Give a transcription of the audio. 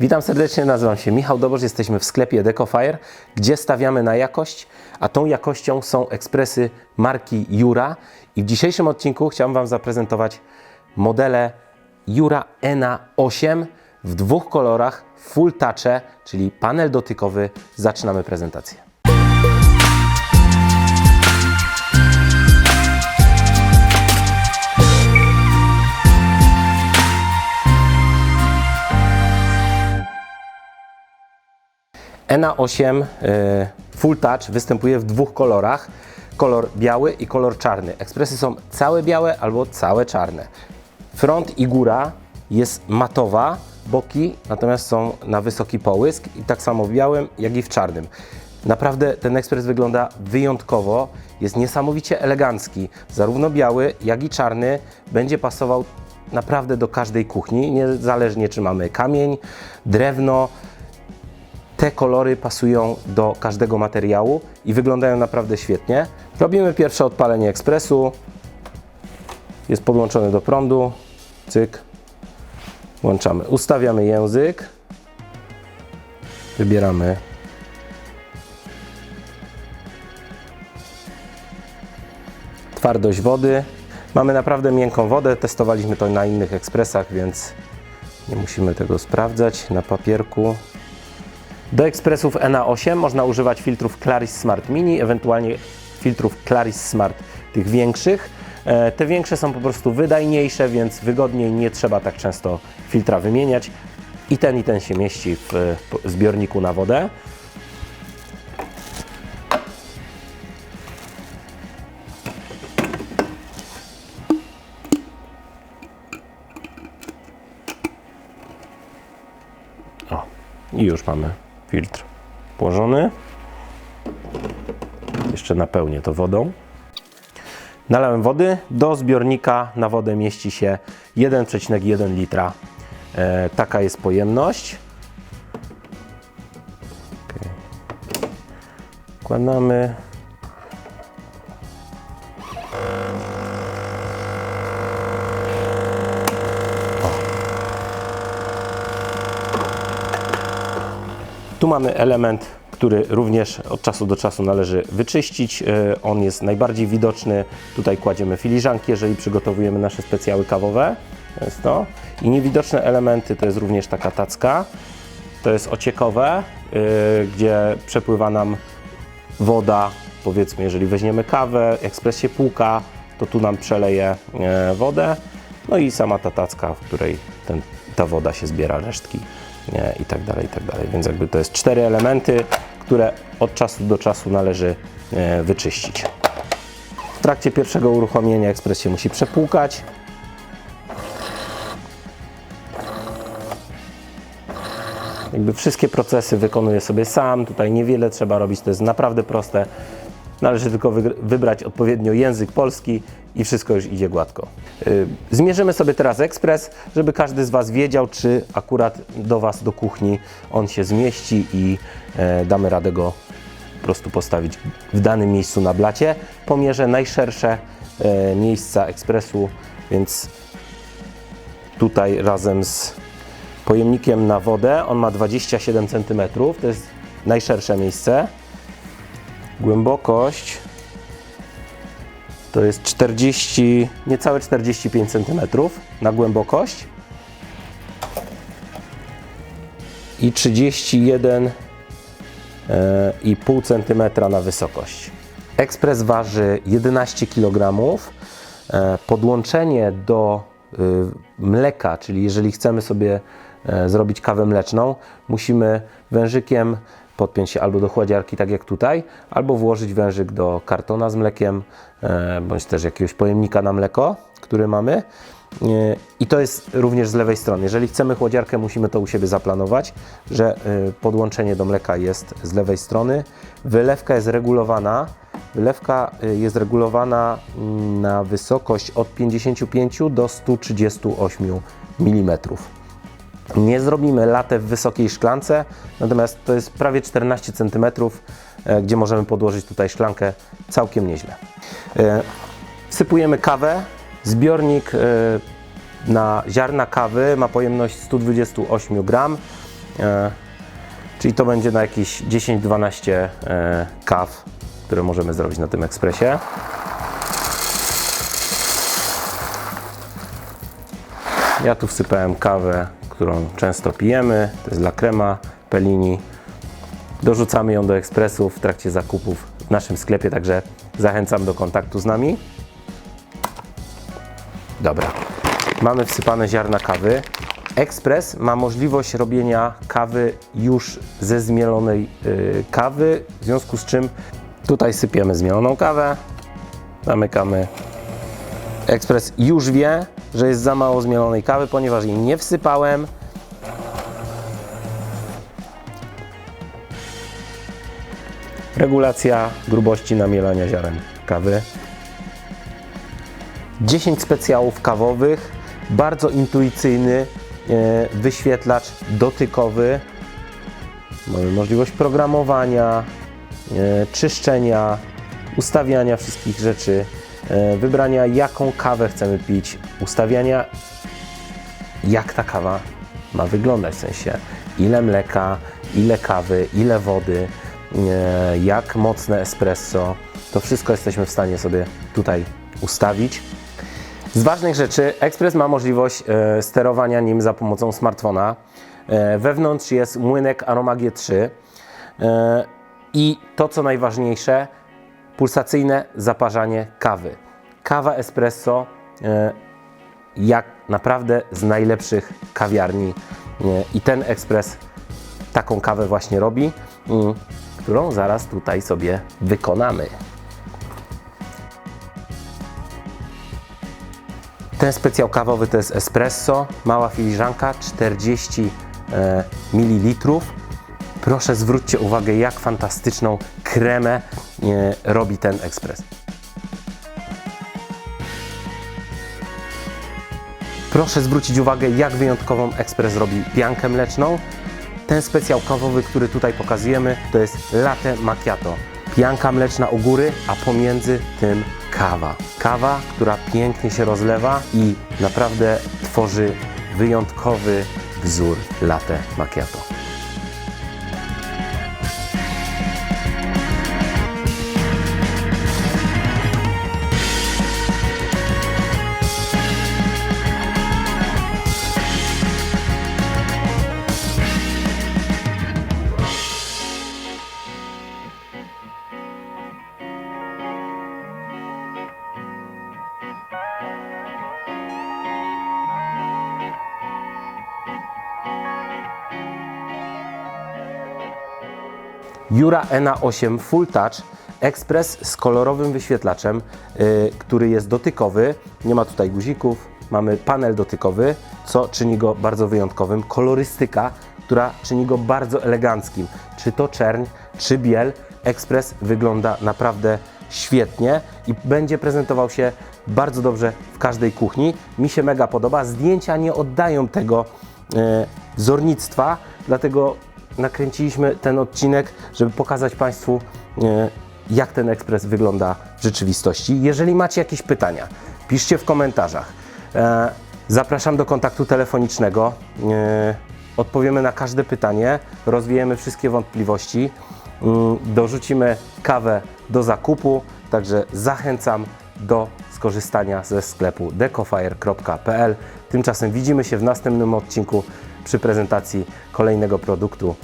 Witam serdecznie, nazywam się Michał Dobosz, jesteśmy w sklepie Decofire, gdzie stawiamy na jakość, a tą jakością są ekspresy marki Jura. I w dzisiejszym odcinku chciałem Wam zaprezentować modele Jura ENA 8 w dwóch kolorach, full touche, czyli panel dotykowy. Zaczynamy prezentację. ENA 8 e, Full Touch występuje w dwóch kolorach. Kolor biały i kolor czarny. Ekspresy są całe białe albo całe czarne. Front i góra jest matowa, boki natomiast są na wysoki połysk i tak samo w białym, jak i w czarnym. Naprawdę ten ekspres wygląda wyjątkowo, jest niesamowicie elegancki. Zarówno biały, jak i czarny będzie pasował naprawdę do każdej kuchni, niezależnie czy mamy kamień, drewno, te kolory pasują do każdego materiału i wyglądają naprawdę świetnie. Robimy pierwsze odpalenie ekspresu. Jest podłączony do prądu. Cyk. Włączamy. Ustawiamy język. Wybieramy. Twardość wody. Mamy naprawdę miękką wodę. Testowaliśmy to na innych ekspresach, więc nie musimy tego sprawdzać na papierku. Do ekspresów NA8 można używać filtrów Claris Smart Mini, ewentualnie filtrów Claris Smart tych większych. E, Te większe są po prostu wydajniejsze, więc wygodniej nie trzeba tak często filtra wymieniać. I ten i ten się mieści w zbiorniku na wodę. O, i już mamy filtr włożony. Jeszcze napełnię to wodą. Nalałem wody. Do zbiornika na wodę mieści się 1,1 litra. E, taka jest pojemność. Okej. Wkładamy. Tu mamy element, który również od czasu do czasu należy wyczyścić. E, On jest najbardziej widoczny. Tutaj kładziemy filiżanki, jeżeli przygotowujemy nasze specjały kawowe. To jest to. I niewidoczne elementy to jest również taka tacka. To jest ociekowe, y, gdzie przepływa nam woda. Powiedzmy, jeżeli weźmiemy kawę, ekspres się płuka, to tu nam przeleje e, wodę. No i sama ta tacka, w której ten, ta woda się zbiera, resztki i tak dalej, i tak dalej. Więc jakby to jest cztery elementy, które od czasu do czasu należy e, wyczyścić. W trakcie pierwszego uruchomienia ekspres się musi przepłukać. Jakby wszystkie procesy wykonuję sobie sam, tutaj niewiele trzeba robić, to jest naprawdę proste. Należy tylko wybrać odpowiednio język polski i wszystko już idzie gładko. Y, Zmierzymy sobie teraz ekspres, żeby każdy z Was wiedział, czy akurat do Was, do kuchni on się zmieści i e, damy radę go po prostu postawić w danym miejscu na blacie. Pomierzę najszersze e, miejsca ekspresu, więc tutaj razem z pojemnikiem na wodę. On ma 27 cm, to jest najszersze miejsce. Głębokość to jest 40, niecałe 45 cm na głębokość i 31 e, cm na wysokość. Ekspres waży 11 kg. E, Podłączenie do y, mleka, czyli jeżeli chcemy sobie e, zrobić kawę mleczną, musimy wężykiem podpiąć się albo do chłodziarki, tak jak tutaj, albo włożyć wężyk do kartona z mlekiem, e, bądź też jakiegoś pojemnika na mleko, który mamy. E, I to jest również z lewej strony. Jeżeli chcemy chłodziarkę, musimy to u siebie zaplanować, że e, podłączenie do mleka jest z lewej strony. Wylewka jest regulowana. Wylewka jest regulowana na wysokość od 55 do 138 mm. Nie zrobimy latę w wysokiej szklance, natomiast to jest prawie 14 cm, e, gdzie możemy podłożyć tutaj szklankę całkiem nieźle. E, Wsypujemy kawę. Zbiornik e, na ziarna kawy ma pojemność 128 gram. E, czyli to będzie na jakieś 10-12 e, kaw, które możemy zrobić na tym ekspresie. Ja tu wsypałem kawę, którą często pijemy. To jest dla krema Pellini. Dorzucamy ją do ekspresu w trakcie zakupów w naszym sklepie, także zachęcam do kontaktu z nami. Dobra, mamy wsypane ziarna kawy. Ekspres ma możliwość robienia kawy już ze zmielonej y, kawy, w związku z czym tutaj sypiemy zmieloną kawę, zamykamy. Ekspres już wie, że jest za mało zmielonej kawy, ponieważ jej nie wsypałem. Regulacja grubości namielania ziaren kawy. 10 specjałów kawowych, bardzo intuicyjny e, wyświetlacz dotykowy. Mamy możliwość programowania, e, czyszczenia, ustawiania wszystkich rzeczy, wybrania jaką kawę chcemy pić, ustawiania jak ta kawa ma wyglądać, w sensie ile mleka, ile kawy, ile wody, e, jak mocne espresso. To wszystko jesteśmy w stanie sobie tutaj ustawić. Z ważnych rzeczy, Express ma możliwość e, sterowania nim za pomocą smartfona. E, wewnątrz jest młynek Aroma G3 e, i to co najważniejsze, pulsacyjne zaparzanie kawy. Kawa espresso e, jak naprawdę z najlepszych kawiarni e, i ten ekspres taką kawę właśnie robi, mm, którą zaraz tutaj sobie wykonamy. Ten specjał kawowy to jest espresso, mała filiżanka, 40 e, ml. Proszę zwróćcie uwagę, jak fantastyczną kremę e, robi ten ekspres. Proszę zwrócić uwagę, jak wyjątkową ekspres robi piankę mleczną. Ten specjał kawowy, który tutaj pokazujemy, to jest latte macchiato. Pianka mleczna u góry, a pomiędzy tym kawa. Kawa, która pięknie się rozlewa i naprawdę tworzy wyjątkowy wzór latte macchiato. Jura ENA 8 Full Touch Express z kolorowym wyświetlaczem, y, który jest dotykowy. Nie ma tutaj guzików, mamy panel dotykowy, co czyni go bardzo wyjątkowym. Kolorystyka, która czyni go bardzo eleganckim. Czy to czerń, czy biel, Express wygląda naprawdę świetnie i będzie prezentował się bardzo dobrze w każdej kuchni. Mi się mega podoba. Zdjęcia nie oddają tego e, wzornictwa, dlatego nakręciliśmy ten odcinek, żeby pokazać Państwu, e, jak ten ekspres wygląda w rzeczywistości. Jeżeli macie jakieś pytania, piszcie w komentarzach. E, Zapraszam do kontaktu telefonicznego. E, Odpowiemy na każde pytanie, rozwiejemy wszystkie wątpliwości, mm, dorzucimy kawę do zakupu, także zachęcam do skorzystania ze sklepu decofire.pl. Tymczasem widzimy się w następnym odcinku przy prezentacji kolejnego produktu.